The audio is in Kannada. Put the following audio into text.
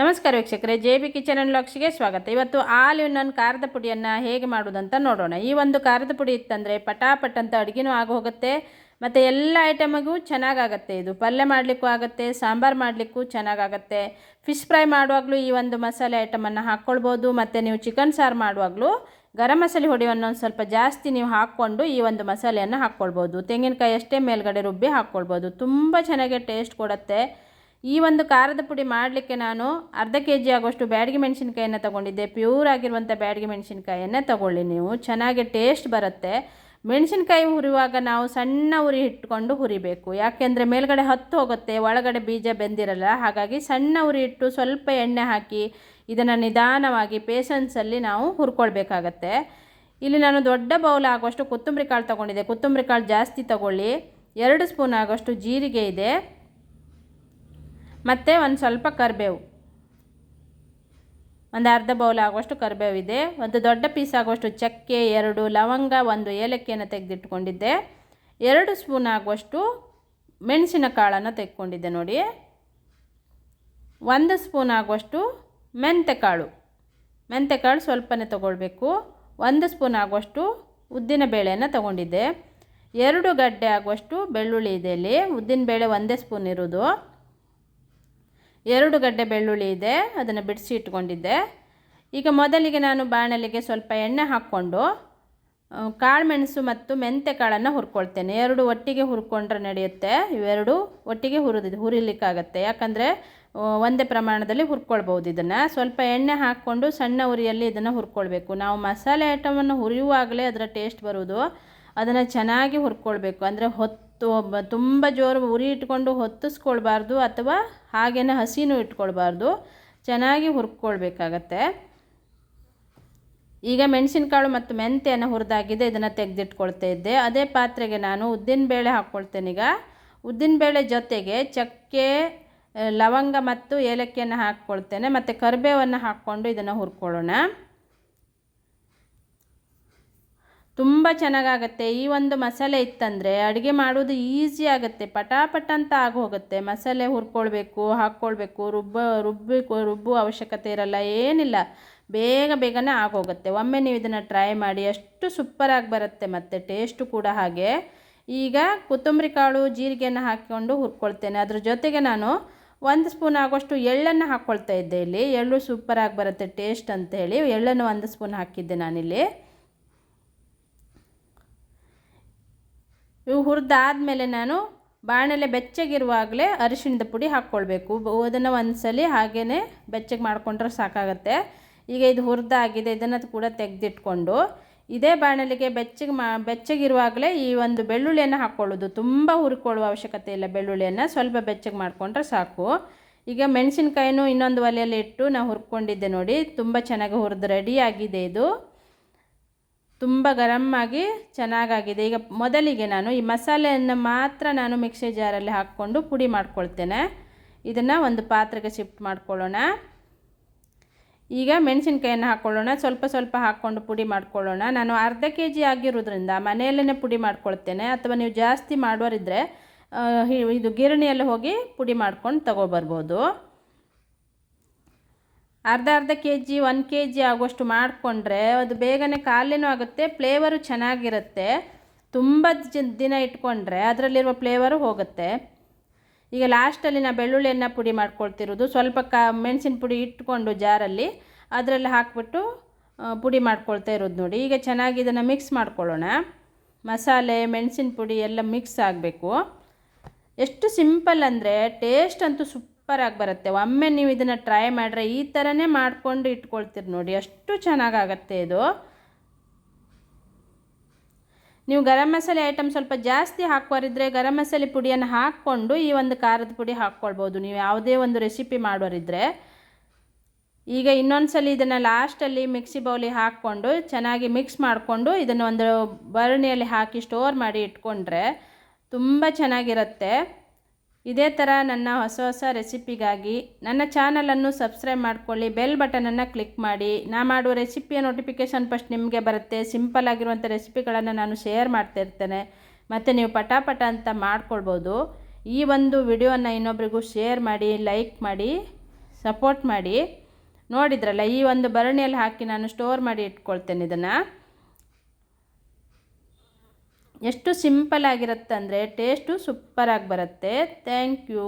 ನಮಸ್ಕಾರ ವೀಕ್ಷಕರೇ, ಜೆ ಬಿ ಕಿಚನ್ ಅನ್ನು ಲಾಕ್ಸ್ಗೆ ಸ್ವಾಗತ. ಇವತ್ತು ಆಲಿವ್ನ ಖಾರದ ಪುಡಿಯನ್ನು ಹೇಗೆ ಮಾಡುವುದಂತ ನೋಡೋಣ. ಈ ಒಂದು ಖಾರದ ಪುಡಿ ಇತ್ತಂದರೆ ಪಟಾಪಟ್ ಅಂತ ಅಡುಗೆನೂ ಆಗೋಗುತ್ತೆ ಮತ್ತು ಎಲ್ಲ ಐಟಮಿಗೂ ಚೆನ್ನಾಗಾಗತ್ತೆ. ಇದು ಪಲ್ಯ ಮಾಡಲಿಕ್ಕೂ ಆಗುತ್ತೆ, ಸಾಂಬಾರು ಮಾಡಲಿಕ್ಕೂ ಚೆನ್ನಾಗಾಗತ್ತೆ. ಫಿಶ್ ಫ್ರೈ ಮಾಡುವಾಗಲೂ ಈ ಒಂದು ಮಸಾಲೆ ಐಟಮನ್ನು ಹಾಕ್ಕೊಳ್ಬೋದು, ಮತ್ತು ನೀವು ಚಿಕನ್ ಸಾರು ಮಾಡುವಾಗಲೂ ಗರಂ ಮಸಾಲೆ ಹೊಡೆಯನ್ನು ಒಂದು ಸ್ವಲ್ಪ ಜಾಸ್ತಿ ನೀವು ಹಾಕ್ಕೊಂಡು ಈ ಒಂದು ಮಸಾಲೆಯನ್ನು ಹಾಕ್ಕೊಳ್ಬೋದು. ತೆಂಗಿನಕಾಯಿ ಅಷ್ಟೇ ಮೇಲ್ಗಡೆ ರುಬ್ಬಿ ಹಾಕ್ಕೊಳ್ಬೋದು. ತುಂಬ ಚೆನ್ನಾಗಿ ಟೇಸ್ಟ್ ಕೊಡುತ್ತೆ. ಈ ಒಂದು ಖಾರದ ಪುಡಿ ಮಾಡಲಿಕ್ಕೆ ನಾನು ಅರ್ಧ ಕೆ ಜಿ ಆಗುವಷ್ಟು ಬ್ಯಾಡಿಗೆ ಮೆಣಸಿನ್ಕಾಯನ್ನು ತೊಗೊಂಡಿದ್ದೆ. ಪ್ಯೂರ್ ಆಗಿರುವಂಥ ಬ್ಯಾಡಿಗೆ ಮೆಣಸಿನ್ಕಾಯನ್ನೇ ತೊಗೊಳ್ಳಿ ನೀವು. ಚೆನ್ನಾಗಿ ಟೇಸ್ಟ್ ಬರುತ್ತೆ. ಮೆಣಸಿನ್ಕಾಯಿ ಹುರಿಯುವಾಗ ನಾವು ಸಣ್ಣ ಉರಿ ಇಟ್ಕೊಂಡು ಹುರಿಬೇಕು. ಯಾಕೆಂದರೆ ಮೇಲ್ಗಡೆ ಹತ್ತು ಹೋಗುತ್ತೆ, ಒಳಗಡೆ ಬೀಜ ಬೆಂದಿರಲ್ಲ. ಹಾಗಾಗಿ ಸಣ್ಣ ಉರಿ ಇಟ್ಟು ಸ್ವಲ್ಪ ಎಣ್ಣೆ ಹಾಕಿ ಇದನ್ನು ನಿಧಾನವಾಗಿ ಪೇಷನ್ಸಲ್ಲಿ ನಾವು ಹುರ್ಕೊಳ್ಬೇಕಾಗತ್ತೆ. ಇಲ್ಲಿ ನಾನು ದೊಡ್ಡ ಬೌಲ್ ಆಗುವಷ್ಟು ಕೊತ್ತಂಬರಿ ಕಾಳು ತೊಗೊಂಡಿದ್ದೆ. ಕೊತ್ತಂಬರಿ ಕಾಳು ಜಾಸ್ತಿ ತಗೊಳ್ಳಿ. ಎರಡು ಸ್ಪೂನ್ ಆಗೋಷ್ಟು ಜೀರಿಗೆ ಇದೆ. ಮತ್ತು ಒಂದು ಸ್ವಲ್ಪ ಕರಿಬೇವು. ಒಂದು ಅರ್ಧ ಬೌಲ್ ಆಗುವಷ್ಟು ಕರಿಬೇವಿದೆ. ಒಂದು ದೊಡ್ಡ ಪೀಸ್ ಆಗುವಷ್ಟು ಚಕ್ಕೆ, ಎರಡು ಲವಂಗ, ಒಂದು ಏಲಕ್ಕಿಯನ್ನು ತೆಗೆದಿಟ್ಕೊಂಡಿದ್ದೆ. ಎರಡು ಸ್ಪೂನ್ ಆಗುವಷ್ಟು ಮೆಣಸಿನ ಕಾಳನ್ನು ತೆಗೆದುಕೊಂಡಿದ್ದೆ ನೋಡಿ. ಒಂದು ಸ್ಪೂನ್ ಆಗುವಷ್ಟು menthe ಕಾಳು ಸ್ವಲ್ಪನೇ ತೊಗೊಳ್ಬೇಕು. ಒಂದು ಸ್ಪೂನ್ ಆಗುವಷ್ಟು ಉದ್ದಿನ ಬೇಳೆಯನ್ನು ತೊಗೊಂಡಿದ್ದೆ. ಎರಡು ಗಡ್ಡೆ ಆಗುವಷ್ಟು ಬೆಳ್ಳುಳ್ಳಿ ಇದೆ ಇಲ್ಲಿ. ಉದ್ದಿನ ಬೇಳೆ ಒಂದೇ ಸ್ಪೂನ್ ಇರೋದು. ಎರಡು ಗಡ್ಡೆ ಬೆಳ್ಳುಳ್ಳಿ ಇದೆ, ಅದನ್ನು ಬಿಡಿಸಿ ಇಟ್ಕೊಂಡಿದ್ದೆ. ಈಗ ಮೊದಲಿಗೆ ನಾನು ಬಾಣಲಿಗೆ ಸ್ವಲ್ಪ ಎಣ್ಣೆ ಹಾಕ್ಕೊಂಡು ಕಾಳುಮೆಣಸು ಮತ್ತು ಮೆಂತೆ ಕಾಳನ್ನು ಹುರ್ಕೊಳ್ತೇನೆ. ಎರಡು ಒಟ್ಟಿಗೆ ಹುರ್ಕೊಂಡ್ರೆ ನಡೆಯುತ್ತೆ. ಇವೆರಡು ಒಟ್ಟಿಗೆ ಹುರಿದಿದ್ದು ಹುರಿಲಿಕ್ಕಾಗತ್ತೆ. ಯಾಕಂದರೆ ಒಂದೇ ಪ್ರಮಾಣದಲ್ಲಿ ಹುರ್ಕೊಳ್ಬೋದು ಇದನ್ನು. ಸ್ವಲ್ಪ ಎಣ್ಣೆ ಹಾಕ್ಕೊಂಡು ಸಣ್ಣ ಉರಿಯಲ್ಲಿ ಇದನ್ನು ಹುರ್ಕೊಳ್ಬೇಕು. ನಾವು ಮಸಾಲೆ ಐಟಮನ್ನು ಹುರಿಯುವಾಗಲೇ ಅದರ ಟೇಸ್ಟ್ ಬರುವುದು. ಅದನ್ನು ಚೆನ್ನಾಗಿ ಹುರ್ಕೊಳ್ಬೇಕು. ಅಂದರೆ ಹೊತ್ತು ತುಂಬ ಜೋರು ಉರಿ ಇಟ್ಕೊಂಡು ಹೊತ್ತಿಸ್ಕೊಳ್ಬಾರ್ದು ಅಥವಾ ಹಾಗೇನೆ ಹಸಿನೂ ಇಟ್ಕೊಳ್ಬಾರ್ದು. ಚೆನ್ನಾಗಿ ಹುರ್ಕೊಳ್ಬೇಕಾಗತ್ತೆ. ಈಗ ಮೆಣಸಿನಕಾಳು ಮತ್ತು ಮೆಂತೆಯನ್ನು ಹುರಿದಾಗಿದೆ ಇದನ್ನು ತೆಗೆದಿಟ್ಕೊಳ್ತಾ ಇದ್ದೆ. ಅದೇ ಪಾತ್ರೆಗೆ ನಾನು ಉದ್ದಿನಬೇಳೆ ಹಾಕ್ಕೊಳ್ತೇನೆ ಈಗ. ಉದ್ದಿನಬೇಳೆ ಜೊತೆಗೆ ಚಕ್ಕೆ, ಲವಂಗ ಮತ್ತು ಏಲಕ್ಕಿಯನ್ನು ಹಾಕ್ಕೊಳ್ತೇನೆ. ಮತ್ತು ಕರಿಬೇವನ್ನು ಹಾಕ್ಕೊಂಡು ಇದನ್ನು ಹುರ್ಕೊಳ್ಳೋಣ. ತುಂಬ ಚೆನ್ನಾಗಾಗತ್ತೆ. ಈ ಒಂದು ಮಸಾಲೆ ಇತ್ತಂದರೆ ಅಡುಗೆ ಮಾಡೋದು ಈಸಿ ಆಗುತ್ತೆ. ಪಟಾಪಟ ಅಂತ ಆಗೋಗುತ್ತೆ. ಮಸಾಲೆ ಹುರ್ಕೊಳ್ಬೇಕು, ಹಾಕ್ಕೊಳ್ಬೇಕು, ರುಬ್ಬ ರುಬ್ಬಿ ರುಬ್ಬು ಅವಶ್ಯಕತೆ ಇರಲ್ಲ, ಏನಿಲ್ಲ. ಬೇಗ ಬೇಗನೆ ಆಗೋಗುತ್ತೆ. ಒಮ್ಮೆ ನೀವು ಇದನ್ನು ಟ್ರೈ ಮಾಡಿ ಅಷ್ಟು ಸೂಪರಾಗಿ ಬರುತ್ತೆ ಮತ್ತು ಟೇಸ್ಟು ಕೂಡ ಹಾಗೆ. ಈಗ ಕೊತ್ತಂಬರಿ ಕಾಳು, ಜೀರಿಗೆಯನ್ನು ಹಾಕಿಕೊಂಡು ಹುರ್ಕೊಳ್ತೇನೆ. ಅದ್ರ ಜೊತೆಗೆ ನಾನು ಒಂದು ಸ್ಪೂನ್ ಆಗೋಷ್ಟು ಎಳ್ಳನ್ನು ಹಾಕ್ಕೊಳ್ತಾ ಇದ್ದೆ ಇಲ್ಲಿ. ಎಳ್ಳು ಸೂಪರಾಗಿ ಬರುತ್ತೆ ಟೇಸ್ಟ್ ಅಂತ ಹೇಳಿ ಎಳ್ಳನ್ನು ಒಂದು ಸ್ಪೂನ್ ಹಾಕಿದ್ದೆ ನಾನಿಲ್ಲಿ. ಇವು ಹುರಿದಾದ್ಮೇಲೆ ನಾನು ಬಾಣಲೆ ಬೆಚ್ಚಗಿರುವಾಗಲೇ ಅರಿಶಿಣದ ಪುಡಿ ಹಾಕ್ಕೊಳ್ಬೇಕು. ಅದನ್ನು ಒಂದ್ಸಲಿ ಹಾಗೇ ಬೆಚ್ಚಗೆ ಮಾಡಿಕೊಂಡ್ರೆ ಸಾಕಾಗುತ್ತೆ. ಈಗ ಇದು ಹುರಿದಾಗಿದೆ, ಇದನ್ನು ಕೂಡ ತೆಗೆದಿಟ್ಕೊಂಡು ಇದೇ ಬಾಣಲಿಗೆ ಬೆಚ್ಚಗೆ ಮಾ ಬೆಚ್ಚಗಿರುವಾಗಲೇ ಈ ಒಂದು ಬೆಳ್ಳುಳ್ಳಿಯನ್ನು ಹಾಕ್ಕೊಳ್ಳೋದು ತುಂಬ ಹುರ್ಕೊಳ್ಳುವ ಅವಶ್ಯಕತೆ ಇಲ್ಲ ಬೆಳ್ಳುಳ್ಳಿಯನ್ನು. ಸ್ವಲ್ಪ ಬೆಚ್ಚಗೆ ಮಾಡಿಕೊಂಡ್ರೆ ಸಾಕು. ಈಗ ಮೆಣಸಿನ್ಕಾಯಿನೂ ಇನ್ನೊಂದು ಒಲೆಯಲ್ಲಿ ಇಟ್ಟು ನಾವು ಹುರ್ಕೊಂಡಿದ್ದೆ ನೋಡಿ. ತುಂಬ ಚೆನ್ನಾಗಿ ಹುರಿದು ರೆಡಿಯಾಗಿದೆ ಇದು. ತುಂಬ ಗರಮ್ ಆಗಿ ಚೆನ್ನಾಗಾಗಿದೆ. ಈಗ ಮೊದಲಿಗೆ ನಾನು ಈ ಮಸಾಲೆಯನ್ನು ಮಾತ್ರ ನಾನು ಮಿಕ್ಸಿ ಜಾರಲ್ಲಿ ಹಾಕ್ಕೊಂಡು ಪುಡಿ ಮಾಡ್ಕೊಳ್ತೇನೆ. ಇದನ್ನು ಒಂದು ಪಾತ್ರೆಗೆ ಶಿಫ್ಟ್ ಮಾಡ್ಕೊಳ್ಳೋಣ. ಈಗ ಮೆಣಸಿನ್ಕಾಯನ್ನು ಹಾಕ್ಕೊಳ್ಳೋಣ ಸ್ವಲ್ಪ ಸ್ವಲ್ಪ ಹಾಕ್ಕೊಂಡು ಪುಡಿ ಮಾಡ್ಕೊಳ್ಳೋಣ. ನಾನು ಅರ್ಧ ಕೆ ಜಿ ಆಗಿರೋದ್ರಿಂದ ಮನೆಯಲ್ಲೇ ಪುಡಿ ಮಾಡ್ಕೊಳ್ತೇನೆ. ಅಥವಾ ನೀವು ಜಾಸ್ತಿ ಮಾಡೋರಿದ್ದರೆ ಇದು ಗಿರಣಿಯಲ್ಲಿ ಹೋಗಿ ಪುಡಿ ಮಾಡ್ಕೊಂಡು ತಗೊಬರ್ಬೋದು. ಅರ್ಧ ಅರ್ಧ K G one K G ಆಗುವಷ್ಟು ಮಾಡಿಕೊಂಡ್ರೆ ಅದು ಬೇಗನೆ ಖಾಲಿನೂ ಆಗುತ್ತೆ, ಫ್ಲೇವರು ಚೆನ್ನಾಗಿರುತ್ತೆ. ತುಂಬ ದಿನ ಇಟ್ಕೊಂಡ್ರೆ ಅದರಲ್ಲಿರುವ ಫ್ಲೇವರು ಹೋಗುತ್ತೆ. ಈಗ ಲಾಸ್ಟಲ್ಲಿ ನಾನು ಬೆಳ್ಳುಳ್ಳಿಯನ್ನು ಪುಡಿ ಮಾಡ್ಕೊಳ್ತಿರೋದು. ಸ್ವಲ್ಪ ಕ, ಮೆಣಸಿನ ಪುಡಿ ಇಟ್ಕೊಂಡು ಜಾರಲ್ಲಿ ಅದರಲ್ಲಿ ಹಾಕ್ಬಿಟ್ಟು ಪುಡಿ ಮಾಡ್ಕೊಳ್ತಾ ಇರೋದು ನೋಡಿ. ಈಗ ಚೆನ್ನಾಗಿ ಇದನ್ನು ಮಿಕ್ಸ್ ಮಾಡ್ಕೊಳ್ಳೋಣ. ಮಸಾಲೆ, ಮೆಣಸಿನ ಪುಡಿ ಎಲ್ಲ ಮಿಕ್ಸ್ ಆಗಬೇಕು. ಎಷ್ಟು ಸಿಂಪಲ್ ಅಂದರೆ ಟೇಸ್ಟ್ ಅಂತೂ ಸೂಪರಾಗಿ ಬರುತ್ತೆ. ಒಮ್ಮೆ ನೀವು ಇದನ್ನು ಟ್ರೈ ಮಾಡಿದ್ರೆ ಈ ಥರನೇ ಮಾಡಿಕೊಂಡು ಇಟ್ಕೊಳ್ತೀರಿ ನೋಡಿ. ಅಷ್ಟು ಚೆನ್ನಾಗಾಗತ್ತೆ ಇದು. ನೀವು ಗರಂ ಮಸಾಲೆ ಐಟಮ್ ಸ್ವಲ್ಪ ಜಾಸ್ತಿ ಹಾಕೋರಿದ್ರೆ ಗರಂ ಮಸಾಲೆ ಪುಡಿಯನ್ನು ಹಾಕ್ಕೊಂಡು ಈ ಒಂದು ಖಾರದ ಪುಡಿ ಹಾಕ್ಕೊಳ್ಬೋದು. ನೀವು ಯಾವುದೇ ಒಂದು ರೆಸಿಪಿ ಮಾಡೋರಿದ್ರೆ ಈಗ ಇನ್ನೊಂದು ಸಲ ಇದನ್ನು ಲಾಸ್ಟಲ್ಲಿ ಮಿಕ್ಸಿ ಬೌಲಿ ಹಾಕ್ಕೊಂಡು ಚೆನ್ನಾಗಿ ಮಿಕ್ಸ್ ಮಾಡಿಕೊಂಡು ಇದನ್ನು ಒಂದು ಬರಣಿಯಲ್ಲಿ ಹಾಕಿ ಸ್ಟೋರ್ ಮಾಡಿ ಇಟ್ಕೊಂಡ್ರೆ ತುಂಬ ಚೆನ್ನಾಗಿರುತ್ತೆ. ಇದೇ ಥರ ನನ್ನ ಹೊಸ ಹೊಸ ರೆಸಿಪಿಗಾಗಿ ನನ್ನ ಚಾನಲನ್ನು ಸಬ್ಸ್ಕ್ರೈಬ್ ಮಾಡ್ಕೊಳ್ಳಿ ಬೆಲ್ ಬಟನನ್ನು ಕ್ಲಿಕ್ ಮಾಡಿ. ನಾ ಮಾಡುವ ರೆಸಿಪಿಯ ನೋಟಿಫಿಕೇಷನ್ ಫಸ್ಟ್ ನಿಮಗೆ ಬರುತ್ತೆ. ಸಿಂಪಲ್ ಆಗಿರುವಂಥ ರೆಸಿಪಿಗಳನ್ನು ನಾನು ಶೇರ್ ಮಾಡ್ತಾ ಇರ್ತೇನೆ. ಮತ್ತು ನೀವು ಪಟಾಪಟ ಅಂತ ಮಾಡ್ಕೊಳ್ಬೋದು. ಈ ಒಂದು ವಿಡಿಯೋನ ಇನ್ನೊಬ್ರಿಗೂ ಶೇರ್ ಮಾಡಿ ಲೈಕ್ ಮಾಡಿ ಸಪೋರ್ಟ್ ಮಾಡಿ. ನೋಡಿದ್ರಲ್ಲ, ಈ ಒಂದು ಬರಣಿಯಲ್ಲಿ ಹಾಕಿ ನಾನು ಸ್ಟೋರ್ ಮಾಡಿ ಇಟ್ಕೊಳ್ತೇನೆ ಇದನ್ನು. ಎಷ್ಟು ಸಿಂಪಲ್ ಆಗಿರುತ್ತೆ ಅಂದರೆ ಟೇಸ್ಟು ಸೂಪರಾಗಿ ಬರುತ್ತೆ. Thank you.